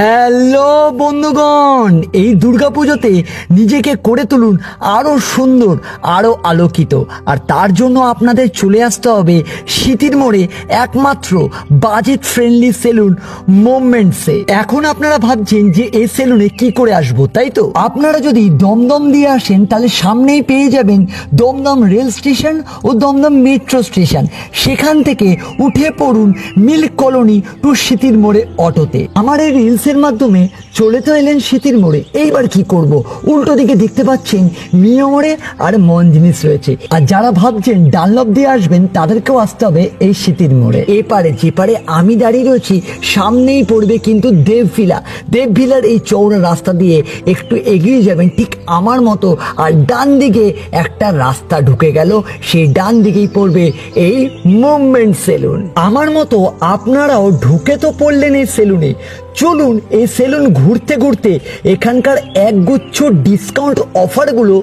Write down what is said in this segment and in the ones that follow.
Hello বন্ধুগণ, এই দুর্গাপুজোতে নিজেকে করে তুলুন আরও সুন্দর, আরও আলোকিত। আর তার জন্য আপনাদের চলে আসতে হবে শীতের মোড়ে একমাত্র বাজেট ফ্রেন্ডলি সেলুন মোমেন্টসে এখন আপনারা ভাবছেন যে এই সেলুনে কি করে আসব, তাই তো? আপনারা যদি দমদম দিয়ে আসেন, তাহলে সামনেই পেয়ে যাবেন দমদম রেল স্টেশন ও দমদম মেট্রো স্টেশন সেখান থেকে উঠে পড়ুন মিল্ক কলোনি টু শীতির মোড়ে অটোতে। আমার এই রিলসের মাধ্যমে চলে তো এলেন শীতির মোড়ে। এইবার কি করব? উল্টো দিকে দেখতে পাচ্ছেন মিও মোড়ে আর মন জিনিস রয়েছে। আর যারা ভাবছেন ডানলপ দিয়ে আসবেন, তাদেরকেও আসতে হবে এই শীতির মোড়ে। এপারে যেপারে আমি দাঁড়িয়ে রয়েছি, সামনেই পড়বে কিন্তু দেবভিলা দেবভিলার এই চৌড়া রাস্তা দিয়ে একটু এগিয়ে যাবেন, ঠিক আমার মতো। আর ডান দিকে একটা রাস্তা ঢুকে গেল, সেই ডান দিকেই পড়বে এই মুভমেন্ট সেলুন। আমার মতো আপনারাও ঢুকে তো পড়লেন এই সেলুনে। চলুন, এই সেলুন ঘুরতে ঘুরতে এখানকার একগুচ্ছ ডিসকাউন্ট অফারগুলো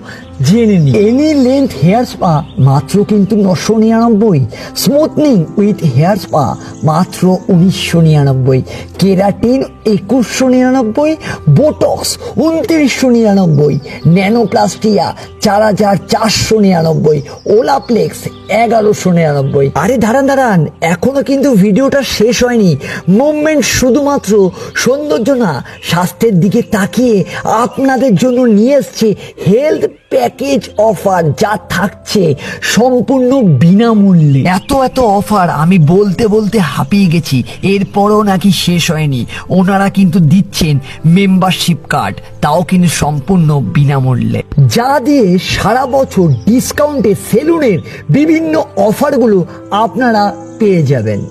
জেনে নিই। এনি লেন্থ হেয়ার স্পা মাত্র কিন্তু নশো নিরানব্বই। স্মুথনিং উইথ হেয়ার স্পা মাত্র উনিশশো নিরানব্বই। কেরাটিন একুশশো নিরানব্বই বোটক্স উনত্রিশশো নিরানব্বই ন্যানোপ্লাস্টিয়া চার হাজার চারশো নিরানব্বই ওলাপ্লেক্স এগারোশো নিরানব্বই। আরে দাঁড়ান দাঁড়ান, এখনও কিন্তু ভিডিওটা শেষ হয়নি। মুভমেন্ট শুধুমাত্র সৌন্দর্য না, স্বাস্থ্যের দিকে তাকিয়ে আপনাদের জন্য নিয়ে এসছে হেলথ প্যাকেজ অফার যা থাকছে সম্পূর্ণ বিনামূল্যে। এত এত অফার আমি বলতে বলতে হাঁপিয়ে গেছি। এরপরও নাকি শেষ হয়নি। ওনারা কিন্তু দিচ্ছেন মেম্বারশিপ কার্ড তাও কিন্তু সম্পূর্ণ বিনামূল্যে। যা দিয়ে সারা বছর ডিসকাউন্টে সেলুনের বিভিন্ন অফারগুলো আপনারা পেয়ে যাবেন।